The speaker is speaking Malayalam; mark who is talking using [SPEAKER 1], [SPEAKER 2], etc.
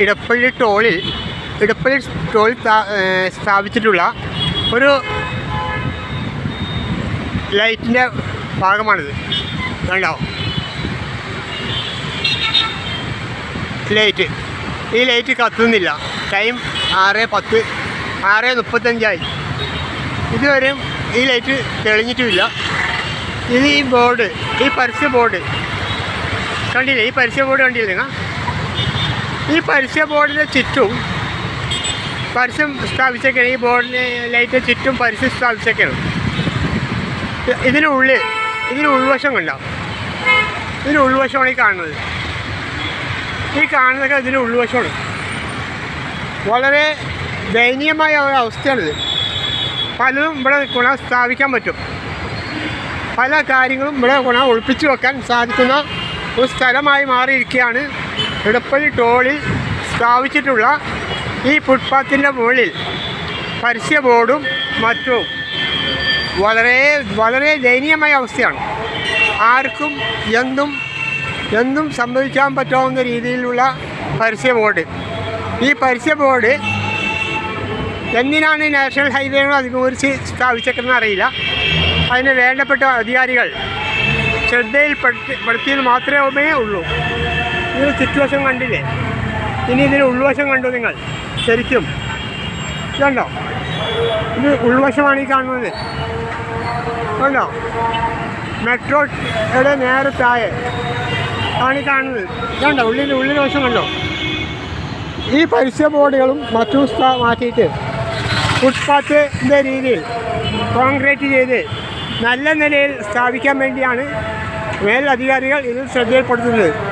[SPEAKER 1] ഇടപ്പള്ളി ടോളിൽ ഇടപ്പള്ളി ടോളിൽ സ്ഥാപിച്ചിട്ടുള്ള ഒരു ലൈറ്റിന്റെ ഭാഗമാണിത്. കണ്ടോ? ലൈറ്റ്. ഈ ലൈറ്റ് കത്തുന്നില്ല. ടൈം ആറ് പത്ത് ആറ് മുപ്പത്തഞ്ചായി. ഇതുവരെയും ഈ ലൈറ്റ് തെളിഞ്ഞിട്ടുമില്ല. ഇത് ഈ ബോർഡ് ഈ പരസ്യ ബോർഡ്. കണ്ടില്ലേ? ഈ പരസ്യ ബോർഡ് കണ്ടില്ലേ നിങ്ങൾ? ഈ പരസ്യ ബോർഡിന് ചുറ്റും പരസ്യം സ്ഥാപിച്ചേക്കാണ് ഈ ബോർഡിന് ലൈറ്റിന് ചുറ്റും പരസ്യം സ്ഥാപിച്ചേക്കാണ്. ഇതിനുള്ളിൽ ഇതിന് ഉൾവശം കണ്ടോ? ഇതിന് ഉൾവശമാണ് ഈ കാണുന്നത്. ഈ കാണുന്നതൊക്കെ ഇതിന് ഉൾവശമാണ്. വളരെ ദയനീയമായ ഒരു അവസ്ഥയാണിത്. പലതും ഇവിടെ ഗുണ സ്ഥാപിക്കാൻ പറ്റും. പല കാര്യങ്ങളും ഇവിടെ ഗുണ ഒളിപ്പിച്ചു വെക്കാൻ സാധിക്കുന്ന ഒരു സ്ഥലമായി മാറിയിരിക്കുകയാണ് ഇടപ്പള്ളി ടോളിൽ സ്ഥാപിച്ചിട്ടുള്ള ഈ ഫുട്പാത്തിന്റെ മുകളിൽ പരസ്യ ബോർഡും മറ്റും. വളരെ വളരെ ദയനീയമായ അവസ്ഥയാണ്. ആർക്കും എന്തും എന്തും സംഭവിക്കാൻ പറ്റാവുന്ന രീതിയിലുള്ള പരസ്യ ബോർഡ്. ഈ പരസ്യ ബോർഡ് എന്തിനാണ് നാഷണൽ ഹൈവേകൾ അതിനുപരിച്ച് സ്ഥാപിച്ചേക്കുന്നത് അറിയില്ല. അതിന് വേണ്ടപ്പെട്ട അധികാരികൾ ശ്രദ്ധയിൽപ്പെടുത്തി പെടുത്തിയത് മാത്രമേ ഉള്ളൂ. ഇതിന് ചുറ്റുവശം കണ്ടില്ലേ? ഇനി ഇതിന് ഉൾവശം കണ്ടു നിങ്ങൾ? ശരിക്കും. കണ്ടോ? ഇത് ഉൾവശമാണ് ഈ കാണുന്നത്. കണ്ടോ? മെട്രോയുടെ നേരെ താഴെ ആണ് ഈ കാണുന്നത്. കണ്ടോ? ഉള്ളിൽ ഉള്ളിൽ വശം കണ്ടോ? ഈ പരസ്യ ബോർഡുകളും മറ്റും മാറ്റിയിട്ട് ഫുട്പാത്തിന്റെ രീതിയിൽ കോൺക്രീറ്റ് ചെയ്ത് നല്ല നിലയിൽ സ്ഥാപിക്കാൻ വേണ്ടിയാണ് മേലധികാരികൾ ഇത് ശ്രദ്ധയിൽപ്പെടുത്തുന്നത്.